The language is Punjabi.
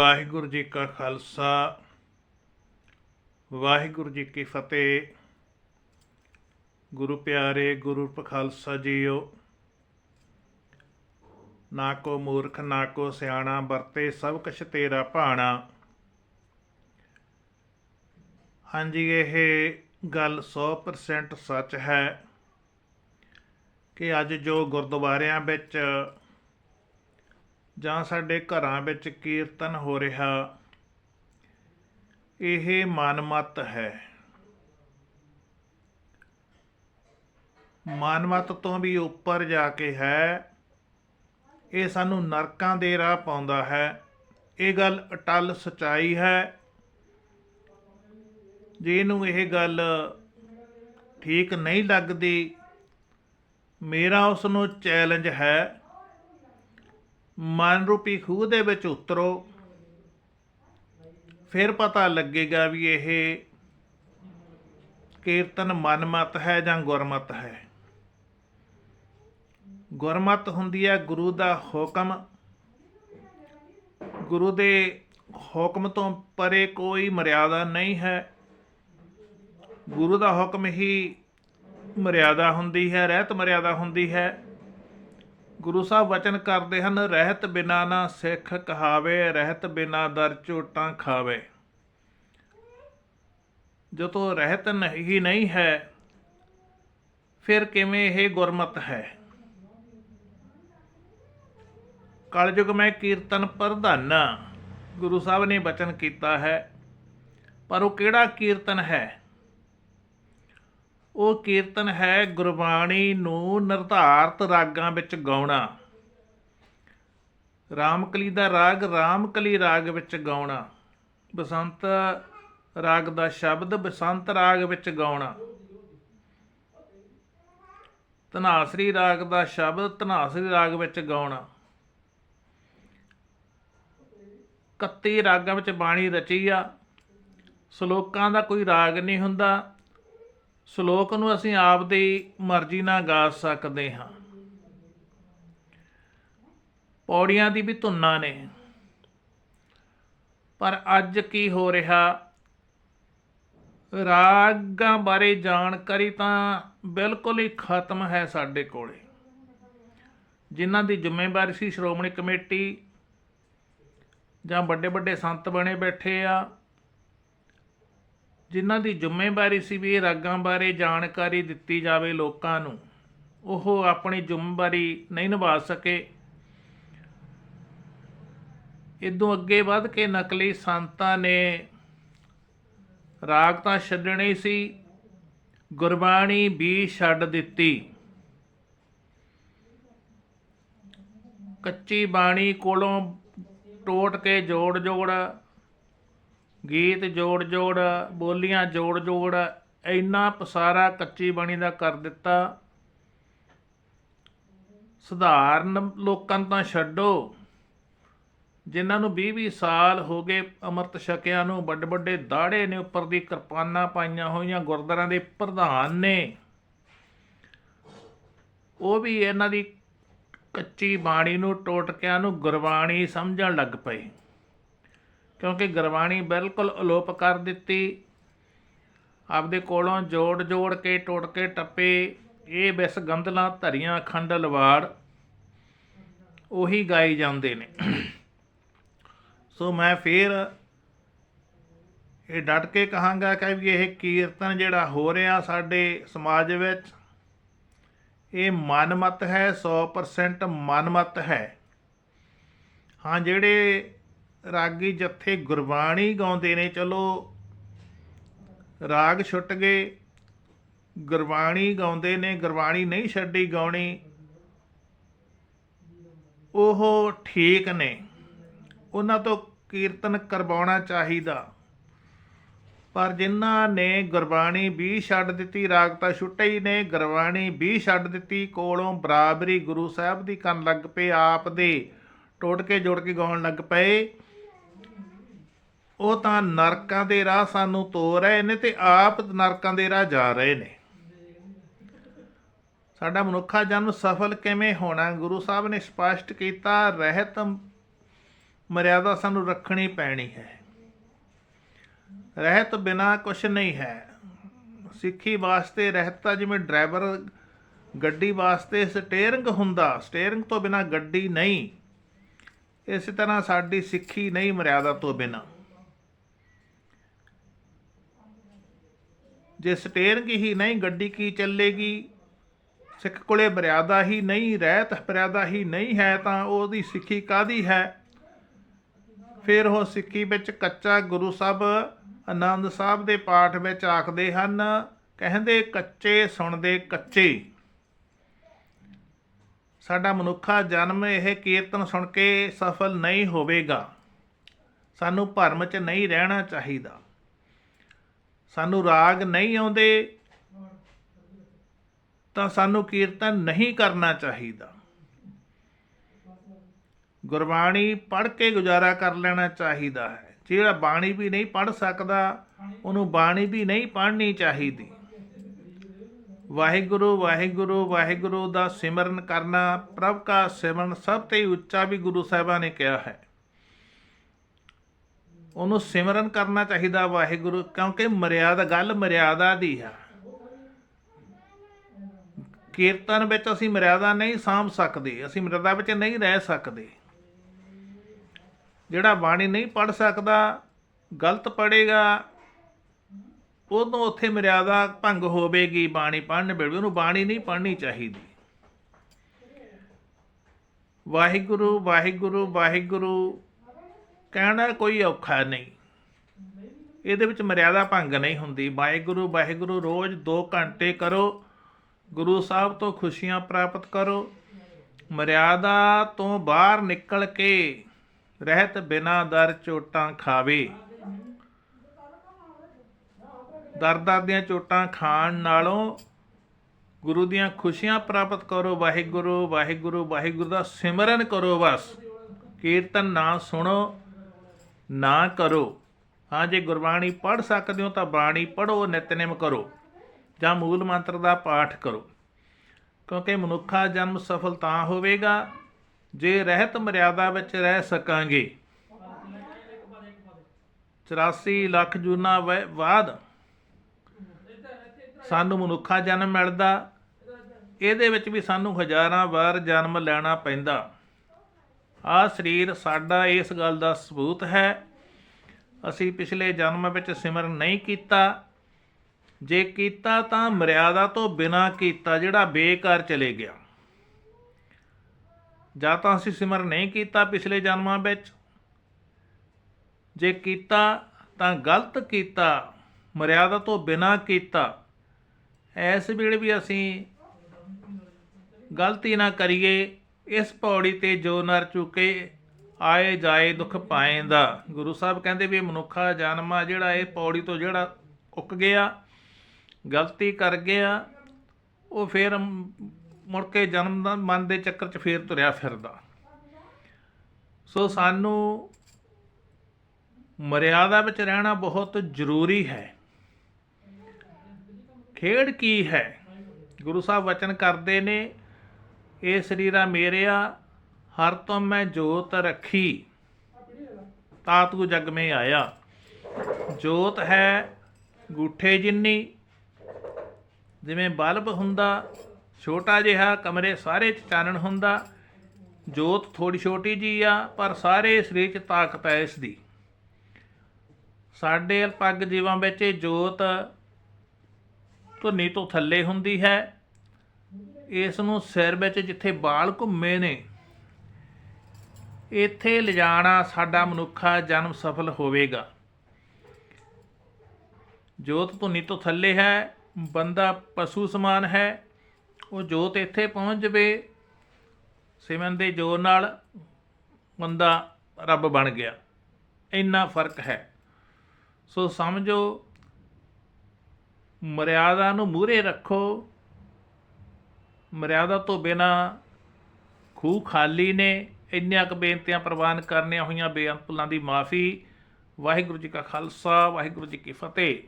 ਵਾਹਿਗੁਰੂ ਜੀ ਕਾ ਖਾਲਸਾ, ਵਾਹਿਗੁਰੂ ਜੀ ਕੀ ਫਤਿਹ। ਗੁਰੂ ਪਿਆਰੇ, ਗੁਰੂ ਪਖਾਲਸਾ ਜੀਓ, ਨਾ ਕੋ ਮੂਰਖ, ਨਾ ਕੋ ਸਿਆਣਾ, ਵਰਤੇ ਸਭ ਕੁਛ ਤੇਰਾ ਭਾਣਾ। ਹਾਂਜੀ, ਇਹ ਗੱਲ 100% ਸੱਚ ਹੈ ਕਿ ਅੱਜ ਜੋ ਗੁਰਦੁਆਰਿਆਂ ਵਿੱਚ ਜਾਂ ਸਾਡੇ ਘਰਾਂ ਵਿੱਚ ਕੀਰਤਨ ਹੋ ਰਿਹਾ, ਇਹ ਮਨਮਤ ਹੈ। ਮਨਮਤ ਤੋਂ ਵੀ ਉੱਪਰ ਜਾ ਕੇ ਹੈ, ਇਹ ਸਾਨੂੰ ਨਰਕਾਂ ਦੇ ਰਾਹ ਪਾਉਂਦਾ ਹੈ। ਇਹ ਗੱਲ ਅਟਲ ਸਚਾਈ ਹੈ। ਜਿਹਨੂੰ ਇਹ ਗੱਲ ਠੀਕ ਨਹੀਂ ਲੱਗਦੀ, ਮੇਰਾ ਉਸ ਨੂੰ ਚੈਲੰਜ ਹੈ। ਮਨ ਰੂਪੀ ਖੂਹ ਦੇ ਵਿੱਚ ਉਤਰੋ। ਫਿਰ ਪਤਾ ਲੱਗੇਗਾ ਵੀ ਇਹ ਕੀਰਤਨ ਮਨਮਤ ਹੈ ਜਾਂ ਗੁਰਮਤ ਹੈ। ਗੁਰਮਤ ਹੁੰਦੀ ਹੈ ਗੁਰੂ ਦਾ ਹੁਕਮ। ਗੁਰੂ ਦੇ ਹੁਕਮ ਤੋਂ ਪਰੇ ਕੋਈ ਮਰਿਆਦਾ ਨਹੀਂ ਹੈ। ਗੁਰੂ ਦਾ ਹੁਕਮ ਹੀ ਮਰਿਆਦਾ ਹੁੰਦੀ ਹੈ, ਰਹਿਤ ਮਰਿਆਦਾ ਹੁੰਦੀ ਹੈ। ਗੁਰੂ ਸਾਹਿਬ ਵਚਨ ਕਰਦੇ ਹਨ, ਰਹਿਤ ਬਿਨਾ ਨਾ ਸਿੱਖ ਕਹਾਵੇ, ਰਹਿਤ ਬਿਨਾ ਦਰ ਝੋਟਾਂ ਖਾਵੇ। ਜਦੋਂ ਰਹਿਤ ਨਹੀਂ ਨਹੀਂ ਹੈ, ਫਿਰ ਕਿਵੇਂ ਇਹ ਗੁਰਮਤ ਹੈ? ਕਲਯੁਗ ਮੈਂ ਕੀਰਤਨ ਪ੍ਰਧਾਨਾ। ਗੁਰੂ ਸਾਹਿਬ ਨੇ ਬਚਨ ਕੀਤਾ ਹੈ, ਪਰ ਉਹ ਕਿਹੜਾ ਕੀਰਤਨ ਹੈ? ਉਹ ਕੀਰਤਨ ਹੈ ਗੁਰਬਾਣੀ ਨੂੰ ਨਿਰਧਾਰਤ ਰਾਗਾਂ ਵਿੱਚ ਗਾਉਣਾ। ਰਾਮਕਲੀ ਦਾ ਰਾਗ ਰਾਮਕਲੀ ਰਾਗ ਵਿੱਚ ਗਾਉਣਾ। ਬਸੰਤ ਰਾਗ ਦਾ ਸ਼ਬਦ ਬਸੰਤ ਰਾਗ ਵਿੱਚ ਗਾਉਣਾ। ਧਨਾਸਰੀ ਰਾਗ ਦਾ ਸ਼ਬਦ ਧਨਾਸਰੀ ਰਾਗ ਵਿੱਚ ਗਾਉਣਾ। 31 ਰਾਗਾਂ ਵਿੱਚ ਬਾਣੀ ਰਚੀ ਆ। ਸ਼ਲੋਕਾਂ ਦਾ ਕੋਈ ਰਾਗ ਨਹੀਂ ਹੁੰਦਾ। ਸ਼ਲੋਕ ਨੂੰ ਅਸੀਂ ਆਪ ਦੀ ਮਰਜ਼ੀ ਨਾਲ ਗਾ ਸਕਦੇ ਹਾਂ। ਪੌੜੀਆਂ ਦੀ ਵੀ ਧੁੰਨਾਂ ਨੇ। ਪਰ ਅੱਜ ਕੀ ਹੋ ਰਿਹਾ? ਰਾਗਾਂ ਬਾਰੇ ਜਾਣਕਾਰੀ ਤਾਂ ਬਿਲਕੁਲ ਹੀ ਖਤਮ ਹੈ ਸਾਡੇ ਕੋਲੇ। ਜਿਨ੍ਹਾਂ ਦੀ ਜ਼ਿੰਮੇਵਾਰੀ ਸੀ ਸ਼੍ਰੋਮਣੀ ਕਮੇਟੀ ਜਾਂ ਵੱਡੇ ਵੱਡੇ ਸੰਤ ਬਣੇ ਬੈਠੇ ਆ ਜਿਨ੍ਹਾਂ ਦੀ ਜ਼ਿੰਮੇਵਾਰੀ ਸੀ ਵੀ ਇਹ ਰਾਗਾਂ ਬਾਰੇ ਜਾਣਕਾਰੀ ਦਿੱਤੀ ਜਾਵੇ ਲੋਕਾਂ ਨੂੰ, ਉਹ ਆਪਣੀ ਜ਼ਿੰਮੇਵਾਰੀ ਨਹੀਂ ਨਿਭਾ ਸਕੇ। ਇਦੋਂ ਅੱਗੇ ਵੱਧ ਕੇ ਨਕਲੀ ਸੰਤਾਂ ਨੇ ਰਾਗ ਤਾਂ ਛੱਡਣੇ ਸੀ, ਗੁਰਬਾਣੀ ਵੀ ਛੱਡ ਦਿੱਤੀ। ਕੱਚੀ ਬਾਣੀ ਕੋਲੋਂ ਟੋਟ ਕੇ ਜੋੜ ਜੋੜ ਗੀਤ ਜੋੜ ਜੋੜ, ਬੋਲੀਆਂ ਜੋੜ ਜੋੜ, ਇੰਨਾ ਪਸਾਰਾ ਕੱਚੀ ਬਾਣੀ ਦਾ ਕਰ ਦਿੱਤਾ। ਸਧਾਰਨ ਲੋਕਾਂ ਨੂੰ ਤਾਂ ਛੱਡੋ। ਜਿਨ੍ਹਾਂ ਨੂੰ 20-20 ਸਾਲ ਹੋ ਗਏ ਅੰਮ੍ਰਿਤ ਛਕਿਆਂ ਨੂੰ ਵੱਡੇ ਵੱਡੇ ਦਾੜੇ ਨੇ, ਉੱਪਰ ਦੀ ਕਿਰਪਾਨਾਂ ਪਾਈਆਂ ਹੋਈਆਂ ਗੁਰਦੁਆਰਿਆਂ ਦੇ ਪ੍ਰਧਾਨ ਨੇ। ਉਹ ਵੀ ਇਹਨਾਂ ਦੀ ਕੱਚੀ ਬਾਣੀ ਨੂੰ, ਟੋਟਕਿਆਂ ਨੂੰ ਗੁਰਬਾਣੀ ਸਮਝਣ ਲੱਗ ਪਏ। ਕਿਉਂਕਿ ਗੁਰਬਾਣੀ ਬਿਲਕੁਲ ਅਲੋਪ ਕਰ ਦਿੱਤੀ। ਆਪਦੇ ਕੋਲੋਂ ਜੋੜ ਜੋੜ ਕੇ, ਟੁੱਟ ਕੇ ਟੱਪੇ। ਇਹ ਬਿਸ ਗੰਦਲਾਂ ਧਰੀਆਂ ਖੰਡ ਲਵਾੜ। ਉਹੀ ਗਾਏ ਜਾਂਦੇ ਨੇ। ਸੋ ਮੈਂ ਫੇਰ ਇਹ ਡਟ ਕੇ ਕਹਾਂਗਾ ਕਿ ਵੀ ਇਹ ਕੀਰਤਨ ਜਿਹੜਾ ਹੋ ਰਿਹਾ ਸਾਡੇ ਸਮਾਜ ਵਿੱਚ, ਇਹ ਮਨਮਤ ਹੈ 100% ਮਨਮਤ ਹੈ। ਹਾਂ, ਜਿਹੜੇ ਰਾਗੀ ਜੱਥੇ ਗੁਰਬਾਣੀ ਗਾਉਂਦੇ ਨੇ, ਚਲੋ। ਰਾਗ ਛੁੱਟ ਗਏ, ਗੁਰਬਾਣੀ ਗਾਉਂਦੇ ਨੇ, ਗੁਰਬਾਣੀ ਨਹੀਂ ਛੱਡੀ ਗਾਉਣੀ। ਉਹ ਠੀਕ ਨੇ, ਉਹਨਾਂ ਤੋਂ ਕੀਰਤਨ ਕਰਵਾਉਣਾ ਚਾਹੀਦਾ। ਪਰ ਜਿਨ੍ਹਾਂ ਨੇ ਗੁਰਬਾਣੀ ਵੀ ਛੱਡ ਦਿੱਤੀ, ਰਾਗ ਤਾਂ ਛੁੱਟੇ ਹੀ ਨੇ, ਗੁਰਬਾਣੀ ਵੀ ਛੱਡ ਦਿੱਤੀ, ਕੋਲੋਂ ਬਰਾਬਰੀ ਗੁਰੂ ਸਾਹਿਬ ਦੀ ਕਰਨ ਲੱਗ ਪਏ, ਆਪ ਦੇ ਟੋਟ ਕੇ ਜੋੜ ਕੇ ਗਾਉਣ ਲੱਗ ਪਏ। ਉਹ ਤਾਂ ਨਰਕਾਂ ਦੇ ਰਾਹ ਸਾਨੂੰ ਤੋਰ ਰਹੇ ਨੇ ਤੇ ਆਪ ਨਰਕਾਂ ਦੇ ਰਾਹ ਜਾ ਰਹੇ ਨੇ। ਸਾਡਾ ਮਨੁੱਖਾ ਜਨਮ ਸਫਲ ਕਿਵੇਂ ਹੋਣਾ? ਗੁਰੂ ਸਾਹਿਬ ਨੇ ਸਪਸ਼ਟ ਕੀਤਾ, ਰਹਿਤ ਮਰਿਆਦਾ ਸਾਨੂੰ ਰੱਖਣੀ ਪੈਣੀ ਹੈ। ਰਹਿਤ ਬਿਨਾ ਕੁਛ ਨਹੀਂ ਹੈ। ਸਿੱਖੀ ਵਾਸਤੇ ਰਹਿਤ ਤਾਂ ਜਿਵੇਂ ਡਰਾਈਵਰ ਗੱਡੀ ਵਾਸਤੇ ਸਟੀਅਰਿੰਗ ਹੁੰਦਾ, ਸਟੀਅਰਿੰਗ ਤੋਂ ਬਿਨਾ ਗੱਡੀ ਨਹੀਂ। ਇਸੇ ਤਰ੍ਹਾਂ ਸਾਡੀ ਸਿੱਖੀ ਨਹੀਂ ਮਰਿਆਦਾ ਤੋਂ ਬਿਨਾ। ਜੇ ਸਟੀਅਰਿੰਗ ਹੀ ਨਹੀਂ, ਗੱਡੀ ਕੀ ਚੱਲੇਗੀ? ਸਿੱਖ ਕੋਲੇ ਮਰਿਆਦਾ ਹੀ ਨਹੀਂ, ਰਹਿਤ ਮਰਿਆਦਾ ਹੀ ਨਹੀਂ ਹੈ ਤਾਂ ਉਹਦੀ ਸਿੱਖੀ ਕਾਦੀ ਹੈ? ਫਿਰ ਉਹ ਸਿੱਖੀ ਵਿੱਚ ਕੱਚਾ ਗੁਰੂ ਸਾਹਿਬ ਆਨੰਦ ਸਾਹਿਬ ਦੇ ਪਾਠ ਵਿੱਚ ਆਖਦੇ ਹਨ, ਕਹਿੰਦੇ ਕੱਚੇ ਸੁਣਦੇ ਕੱਚੇ। ਸਾਡਾ ਮਨੁੱਖਾ ਜਨਮ ਇਹ ਕੀਰਤਨ ਸੁਣ ਕੇ ਸਫਲ ਨਹੀਂ ਹੋਵੇਗਾ। ਸਾਨੂੰ ਭਰਮ 'ਚ ਨਹੀਂ ਰਹਿਣਾ ਚਾਹੀਦਾ। ਸਾਨੂੰ ਰਾਗ ਨਹੀਂ ਆਉਂਦੇ, ਤਾਂ ਸਾਨੂੰ ਕੀਰਤਨ ਨਹੀਂ ਕਰਨਾ ਚਾਹੀਦਾ। ਗੁਰਬਾਣੀ ਪੜ੍ਹ ਕੇ ਗੁਜ਼ਾਰਾ ਕਰ ਲੈਣਾ ਚਾਹੀਦਾ ਹੈ। ਜਿਹੜਾ ਬਾਣੀ ਵੀ ਨਹੀਂ ਪੜ੍ਹ ਸਕਦਾ, ਉਹਨੂੰ ਬਾਣੀ ਵੀ ਨਹੀਂ ਪੜ੍ਹਨੀ ਚਾਹੀਦੀ। ਵਾਹਿਗੁਰੂ ਵਾਹਿਗੁਰੂ ਵਾਹਿਗੁਰੂ ਦਾ ਸਿਮਰਨ ਕਰਨਾ, ਪ੍ਰਭ ਦਾ ਸਿਮਰਨ ਸਭ ਤੋਂ ਉੱਚਾ ਵੀ ਗੁਰੂ ਸਾਹਿਬਾਂ ਨੇ ਕਿਹਾ ਹੈ। ਉਹਨੂੰ ਸਿਮਰਨ ਕਰਨਾ ਚਾਹੀਦਾ ਵਾਹਿਗੁਰੂ, ਕਿਉਂਕਿ ਮਰਿਆਦਾ, ਗੱਲ ਮਰਿਆਦਾ ਦੀ ਆ। ਕੀਰਤਨ ਵਿੱਚ ਅਸੀਂ ਮਰਿਆਦਾ ਨਹੀਂ ਸਾਂਭ ਸਕਦੇ, ਅਸੀਂ ਮਰਿਆਦਾ ਵਿੱਚ ਨਹੀਂ ਰਹਿ ਸਕਦੇ। ਜਿਹੜਾ ਬਾਣੀ ਨਹੀਂ ਪੜ ਸਕਦਾ, ਗਲਤ ਪੜੇਗਾ ਉਦੋਂ ਉੱਥੇ ਮਰਿਆਦਾ ਭੰਗ ਹੋਵੇਗੀ ਬਾਣੀ ਪੜਨ ਵੇਲੇ, ਉਹਨੂੰ ਬਾਣੀ ਨਹੀਂ ਪੜਨੀ ਚਾਹੀਦੀ। ਵਾਹਿਗੁਰੂ ਵਾਹਿਗੁਰੂ ਵਾਹਿਗੁਰੂ ਕਹਿਣਾ ਕੋਈ ਔਖਾ ਨਹੀਂ। ਇਹਦੇ ਵਿੱਚ ਮਰਿਆਦਾ ਭੰਗ ਨਹੀਂ ਹੁੰਦੀ। ਵਾਹਿਗੁਰੂ ਵਾਹਿਗੁਰੂ, ਰੋਜ਼ 2 ਘੰਟੇ ਕਰੋ। ਗੁਰੂ ਸਾਹਿਬ ਤੋਂ ਖੁਸ਼ੀਆਂ ਪ੍ਰਾਪਤ ਕਰੋ। ਮਰਿਆਦਾ ਤੋਂ ਬਾਹਰ ਨਿਕਲ ਕੇ ਰਹਿਤ ਬਿਨਾ ਦਰ ਚੋਟਾਂ ਖਾਵੇ। ਦਰ ਦਰ ਦੀਆਂ ਚੋਟਾਂ ਖਾਣ ਨਾਲੋਂ ਗੁਰੂ ਦੀਆਂ ਖੁਸ਼ੀਆਂ ਪ੍ਰਾਪਤ ਕਰੋ। ਵਾਹਿਗੁਰੂ ਵਾਹਿਗੁਰੂ ਵਾਹਿਗੁਰੂ ਦਾ ਸਿਮਰਨ ਕਰੋ ਬਸ। ਕੀਰਤਨ ਨਾ ਸੁਣੋ। ਨਾ ਕਰੋ। ਹਾਂ, ਜੇ ਗੁਰਬਾਣੀ ਪੜ੍ਹ ਸਕਦੇ ਹੋ ਤਾਂ ਬਾਣੀ ਪੜ੍ਹੋ, ਨਿਤਨੇਮ ਕਰੋ, ਜਾਂ ਮੂਲ ਮੰਤਰ ਦਾ ਪਾਠ ਕਰੋ। ਕਿਉਂਕਿ ਮਨੁੱਖਾ ਜਨਮ ਸਫਲ ਤਾਂ ਹੋਵੇਗਾ, ਜੇ ਰਹਿਤ ਮਰਿਆਦਾ ਵਿੱਚ ਰਹਿ ਸਕਾਂਗੇ। 84 ਲੱਖ ਜੂਨਾ ਵੈ- ਬਾਅਦ ਸਾਨੂੰ ਮਨੁੱਖਾ ਜਨਮ ਮਿਲਦਾ, ਇਹਦੇ ਵਿੱਚ ਵੀ ਸਾਨੂੰ ਹਜ਼ਾਰਾਂ ਵਾਰ ਜਨਮ ਲੈਣਾ ਪੈਂਦਾ। ਆ ਸਰੀਰ ਸਾਡਾ ਇਸ ਗੱਲ ਦਾ ਸਬੂਤ ਹੈ। ਅਸੀਂ ਪਿਛਲੇ ਜਨਮ ਵਿੱਚ ਸਿਮਰਨ ਨਹੀਂ ਕੀਤਾ। ਜੇ ਕੀਤਾ ਤਾਂ ਮਰਿਆਦਾ ਤੋਂ ਬਿਨਾ ਕੀਤਾ, ਜਿਹੜਾ ਬੇਕਾਰ ਚਲੇ ਗਿਆ। ਜਾਂ ਤਾਂ ਅਸੀਂ ਸਿਮਰਨ ਨਹੀਂ ਕੀਤਾ ਪਿਛਲੇ ਜਨਮਾਂ ਵਿੱਚ। ਜੇ ਕੀਤਾ ਤਾਂ ਗਲਤ ਕੀਤਾ, ਮਰਿਆਦਾ ਤੋਂ ਬਿਨਾ ਕੀਤਾ। ਇਸ ਵੇਲੇ ਵੀ ਅਸੀਂ ਗਲਤੀ ਨਾ ਕਰੀਏ। ਇਸ ਪੌੜੀ ਤੇ ਜੋ ਨਰ ਚੁਕੇ, ਆਏ ਜਾਏ ਦੁੱਖ ਪਾਏਂਦਾ। ਗੁਰੂ ਸਾਹਿਬ ਕਹਿੰਦੇ ਵੀ ਇਹ ਮਨੁੱਖਾ ਜਨਮ ਆ, ਜਿਹੜਾ ਇਹ ਪੌੜੀ ਤੋਂ ਜਿਹੜਾ ਉੱਕ ਗਿਆ, ਗਲਤੀ ਕਰ ਗਿਆ, ਉਹ ਫਿਰ ਮੁੜ ਕੇ ਜਨਮ ਦਾ, ਮਨ ਦੇ ਚੱਕਰ 'ਚ ਫੇਰ ਤੁਰਿਆ ਫਿਰਦਾ। ਸੋ ਸਾਨੂੰ ਮਰਿਆਦਾ ਵਿੱਚ ਰਹਿਣਾ ਬਹੁਤ ਜ਼ਰੂਰੀ ਹੈ। ਖੇਡ ਕੀ ਹੈ? ਗੁਰੂ ਸਾਹਿਬ ਵਚਨ ਕਰਦੇ ਨੇ ਇਹ ਸਰੀਰਾ ਮੇਰਿਆ, ਹਰ ਤੋਂ ਮੈਂ ਜੋਤ ਰੱਖੀ। ਤਾ ਤੂੰ ਜਗ ਮੇ ਆਇਆ। ਜੋਤ ਹੈ ਗੂਠੇ ਜਿੰਨੀ, ਜਿਵੇਂ ਬਲਬ ਹੁੰਦਾ, ਛੋਟਾ ਜਿਹਾ ਕਮਰੇ ਸਾਰੇ ਚ ਚਾਨਣ ਹੁੰਦਾ। ਜੋਤ ਥੋੜੀ ਛੋਟੀ ਜੀ ਆ, ਪਰ ਸਾਰੇ ਸਰੀਰ ਚ ਤਾਕਤ ਹੈ ਇਸ ਦੀ। ਸਾਡੇ ਪੱਗ ਜੀਵਾਂ ਵਿੱਚ ਇਹ ਜੋਤ ਧੁਨੀ ਤੋਂ ਥੱਲੇ ਹੁੰਦੀ ਹੈ। ਇਸ ਨੂੰ ਸਿਰ ਵਿੱਚ ਜਿੱਥੇ ਬਾਲ ਘੁੰਮੇ ਨੇ, ਇੱਥੇ ਲਿਜਾਣਾ ਸਾਡਾ ਮਨੁੱਖਾ ਜਨਮ ਸਫਲ ਹੋਵੇਗਾ। ਜੋਤ ਧੁਨੀ ਤੋਂ ਥੱਲੇ ਹੈ, ਬੰਦਾ ਪਸ਼ੂ ਸਮਾਨ ਹੈ, ਉਹ ਜੋਤ ਇੱਥੇ ਪਹੁੰਚ ਜਵੇ ਸਿਮਨ ਦੇ ਜੋਰ ਨਾਲ ਬੰਦਾ ਰੱਬ ਬਣ ਗਿਆ। ਇੰਨਾ ਫ਼ਰਕ ਹੈ। ਸੋ ਸਮਝੋ, ਮਰਿਆਦਾ ਨੂੰ ਮੂਹਰੇ ਰੱਖੋ ਮਰਿਆਦਾ ਤੋਂ ਬਿਨਾ ਖੂਹ ਖਾਲੀ ਨੇ, ਇੰਨੀਆਂ ਕੁ ਬੇਨਤੀਆਂ ਪ੍ਰਵਾਨ ਕਰਨੀਆਂ ਹੋਈਆਂ ਬੇਅੰਤ ਭੁੱਲਾਂ ਦੀ ਮਾਫੀ। ਵਾਹਿਗੁਰੂ ਜੀ ਕਾ ਖਾਲਸਾ, ਵਾਹਿਗੁਰੂ ਜੀ ਕੀ ਫਤਿਹ।